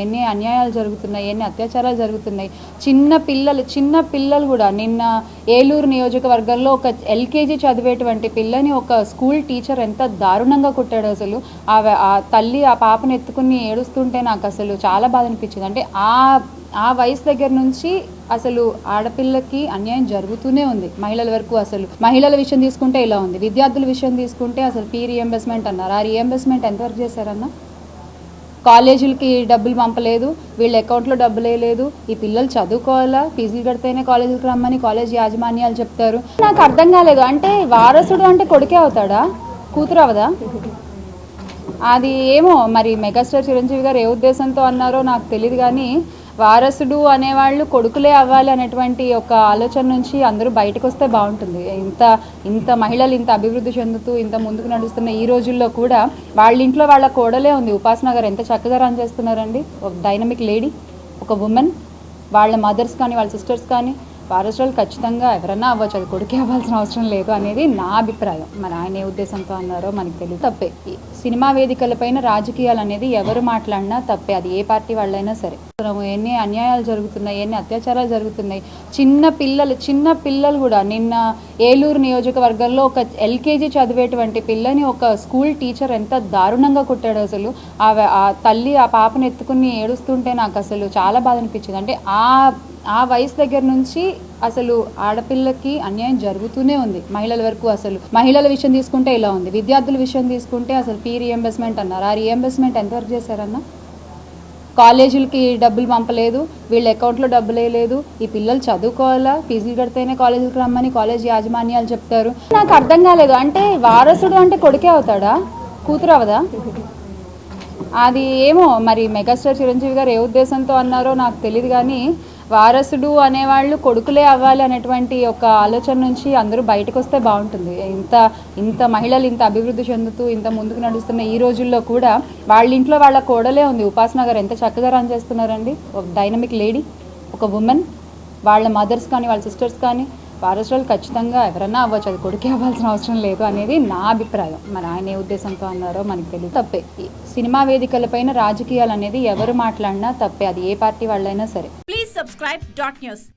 ఎన్ని అన్యాయాలు జరుగుతున్నాయి ఎన్ని అత్యాచారాలు జరుగుతున్నాయి. చిన్న పిల్లలు చిన్న పిల్లలు కూడా నిన్న ఏలూరు నియోజకవర్గంలో ఒక ఎల్కేజీ చదివేటువంటి పిల్లని ఒక స్కూల్ టీచర్ ఎంత దారుణంగా కొట్టాడు అసలు. ఆ తల్లి ఆ పాపను ఎత్తుకుని ఏడుస్తుంటే నాకు అసలు చాలా బాధ అనిపించింది. అంటే ఆ ఆ వయసు దగ్గర నుంచి అసలు ఆడపిల్లకి అన్యాయం జరుగుతూనే ఉంది. మహిళల వరకు అసలు మహిళల విషయం తీసుకుంటే ఇలా ఉంది. విద్యార్థుల విషయం తీసుకుంటే అసలు పీ రీఎంబర్స్మెంట్ అన్నారు. ఆ రీఎంబర్స్మెంట్ ఎంతవరకు చేశారన్నా? కాలేజీలకి డబ్బులు పంపలేదు వీళ్ళ అకౌంట్లో డబ్బులు వేయలేదు ఈ పిల్లలు చదువుకోవాలా? ఫీజులు కడితేనే కాలేజీకి రమ్మని కాలేజ్ యాజమాన్యాలు చెప్తారు. నాకు అర్థం కాలేదు. అంటే వారసుడు అంటే కొడుకే అవుతాడా? కూతురు అవదా? అది ఏమో. మరి మెగాస్టార్ చిరంజీవి గారు ఏ ఉద్దేశంతో అన్నారో నాకు తెలియదు కానీ వారసుడు అనేవాళ్ళు కొడుకులే అవ్వాలి అనేటువంటి ఒక ఆలోచన నుంచి అందరూ బయటకు వస్తే బాగుంటుంది. ఇంత ఇంత మహిళలు ఇంత అభివృద్ధి చెందుతూ ఇంత ముందుకు నడుస్తున్న ఈ రోజుల్లో కూడా వాళ్ళ ఇంట్లో వాళ్ళ కోడలే ఉంది. ఉపాసన గారు ఎంత చక్కగా రన్ చేస్తున్నారండి. ఒక డైనమిక్ లేడీ ఒక ఉమెన్ వాళ్ళ మదర్స్ కానీ వాళ్ళ సిస్టర్స్ కానీ వారసులు ఖచ్చితంగా ఎవరన్నా అవ్వచ్చు. అది కొడుకే అవ్వాల్సిన అవసరం లేదు అనేది నా అభిప్రాయం. మరి ఆయన ఏ ఉద్దేశంతో అన్నారో మనకు తెలియదు. తప్పే. సినిమా వేదికలపైన రాజకీయాలు అనేది ఎవరు మాట్లాడినా తప్పే. అది ఏ పార్టీ వాళ్ళైనా సరే. చూస్తున్నాము, ఎన్ని అన్యాయాలు జరుగుతున్నాయి ఎన్ని అత్యాచారాలు జరుగుతున్నాయి. చిన్న పిల్లలు చిన్న పిల్లలు కూడా నిన్న ఏలూరు నియోజకవర్గంలో ఒక ఎల్కేజీ చదివేటువంటి పిల్లని ఒక స్కూల్ టీచర్ ఎంత దారుణంగా కొట్టాడు అసలు. ఆ ఆ తల్లి ఆ పాపను ఎత్తుకుని ఏడుస్తుంటే నాకు అసలు చాలా బాధ అనిపించింది. అంటే ఆ ఆ వయసు దగ్గర నుంచి అసలు ఆడపిల్లకి అన్యాయం జరుగుతూనే ఉంది మహిళల వరకు అసలు. మహిళల విషయం తీసుకుంటే ఇలా ఉంది. విద్యార్థుల విషయం తీసుకుంటే అసలు ఫీ రియంబర్స్మెంట్ అన్నారు. ఆ రియంబర్స్మెంట్ ఎంతవరకు చేశారన్నా? కాలేజీలకి డబ్బులు పంపలేదు వీళ్ళ అకౌంట్లో డబ్బులు వేయలేదు ఈ పిల్లలు చదువుకోవాలా? ఫీజులు కడితేనే కాలేజీకి రమ్మని కాలేజ్ యాజమాన్యాలు చెప్తారు. నాకు అర్థం కాలేదు. అంటే వారసుడు అంటే కొడుకే అవుతాడా? కూతురు అవదా? అది ఏమో. మరి మెగాస్టార్ చిరంజీవి గారు ఏ ఉద్దేశంతో అన్నారో నాకు తెలియదు కానీ వారసుడు అనేవాళ్ళు కొడుకులే అవ్వాలి అనేటువంటి ఒక ఆలోచన నుంచి అందరూ బయటకు వస్తే బాగుంటుంది. ఇంత ఇంత మహిళలు ఇంత అభివృద్ధి చెందుతూ ఇంత ముందుకు నడుస్తున్న ఈ రోజుల్లో కూడా వాళ్ళ ఇంట్లో వాళ్ళ కోడలే ఉంది. ఉపాసన గారు ఎంత చక్కగా రన్ చేస్తున్నారండి. ఒక డైనమిక్ లేడీ ఒక ఉమెన్ వాళ్ళ మదర్స్ కానీ వాళ్ళ సిస్టర్స్ కానీ వారసులు ఖచ్చితంగా ఎవరన్నా అవ్వచ్చు. అది కొడుకే అవ్వాల్సిన అవసరం లేదు అనేది నా అభిప్రాయం. మరి ఆయన ఏ ఉద్దేశంతో అన్నారో మనకు తెలియదు తప్పే. సినిమా వేదికలపైన రాజకీయాలు అనేది ఎవరు మాట్లాడినా తప్పే. అది ఏ పార్టీ వాళ్ళైనా సరే. Subscribe dot news.